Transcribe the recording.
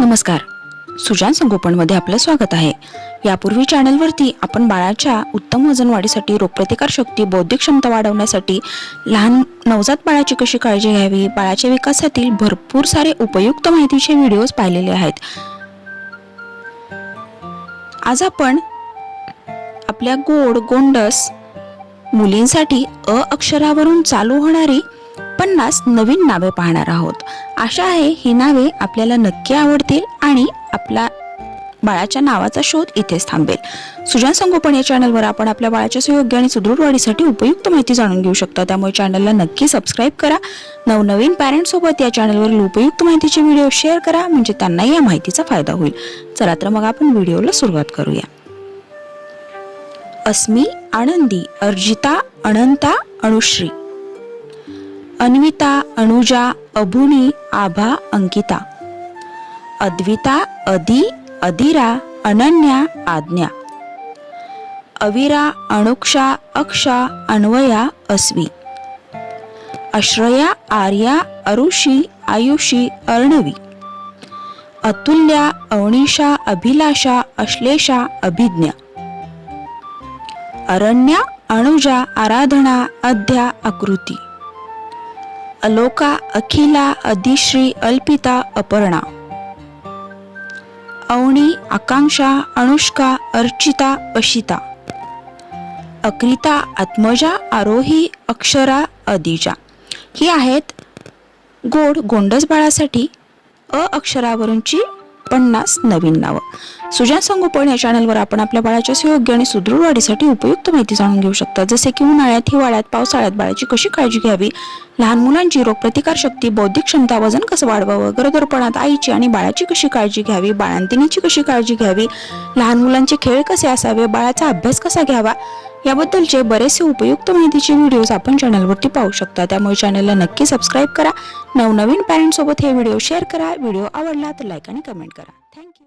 नमस्कार. सुजान संगोपनमध्ये आपलं स्वागत आहे. यापूर्वी चॅनलवरती आपण बाळाच्या उत्तम वजन वाढीसाठी रोगप्रतिकार शक्ती बौद्धिक क्षमता वाढवण्यासाठी लहान नवजात बाळाची कशी काळजी घ्यावी बाळाच्या विकासातील भरपूर सारे उपयुक्त माहितीचे व्हिडिओज पाहिलेले आहेत. आज आपण आपल्या गोड गोंडस मुलींसाठी अ अक्षरावरून चालू होणारी पन्नास नवीन नावे पाहणार आहोत. आशा आहे ही नावे आपल्याला नक्की आवडतील आणि आपला बाळाच्या नावाचा शोध इथेच थांबेल. सुजान संगोपन या चॅनलवर आपण आपल्या बाळाच्या सुयोग्य आणि सुदृढ वाढीसाठी उपयुक्त माहिती जाणून घेऊ शकता. त्यामुळे चॅनलला नक्की सबस्क्राईब करा. नवनवीन पॅरेंट्ससोबत या चॅनलवरील उपयुक्त माहितीचे व्हिडिओ शेअर करा म्हणजे त्यांनाही या माहितीचा फायदा होईल. चला तर मग आपण व्हिडिओला सुरुवात करूया. अस्मी आनंदी अर्जिता अनंता अनुश्री. अन्विता अनुजा अभुनी आभा अंकिता. अद्विता अदी अदिरा अनन्या आज्ञा. अविरा अणुक्षा अक्षा अन्वया अस्वी. अश्रया आर्या अरुषी आयुषी अर्णवी. अतुल्या अवनिषा अभिलाषा अश्लेषा अभिज्ञा. अरण्या अनुजा आराधना अध्या आकृती. अलोका अखिला अधिश्री अल्पिता अपर्णा. अवणी आकांक्षा अनुष्का अर्चिता अशिता. अक्रिता आत्मजा आरोही अक्षरा अदिजा ही आहेत गोड गोंडस बाळासाठी अ अक्षरावरूनची पन्नास नवीन नावं. सुजान संगोपन या चॅनलवर आपण आपल्या बाळाच्या सुयोग्य आणि सुदृढ वाढीसाठी उपयुक्त माहिती जाणून घेऊ शकता. जसे की उन्हाळ्यात हिवाळ्यात पावसाळ्यात बाळाची कशी काळजी घ्यावी? लहान मुलांची रोगप्रतिकार शक्ती बौद्धिक क्षमता वजन कसं वाढवावं? गरोदरपणात आईची आणि बाळाची कशी काळजी घ्यावी? बाळांतिनीची कशी काळजी घ्यावी? लहान मुलांचे खेळ कसे असावे? बाळाचा अभ्यास कसा घ्यावा? याबद्दलचे बरेचसे उपयुक्त माहितीचे व्हिडिओज आपण चॅनलवरती पाहू शकता. त्यामुळे चॅनलला नक्की सबस्क्राईब करा. नवनवीन पॅरेंट्ससोबत हे व्हिडिओ शेअर करा. व्हिडिओ आवडला तर लाईक आणि कमेंट करा. थँक्यू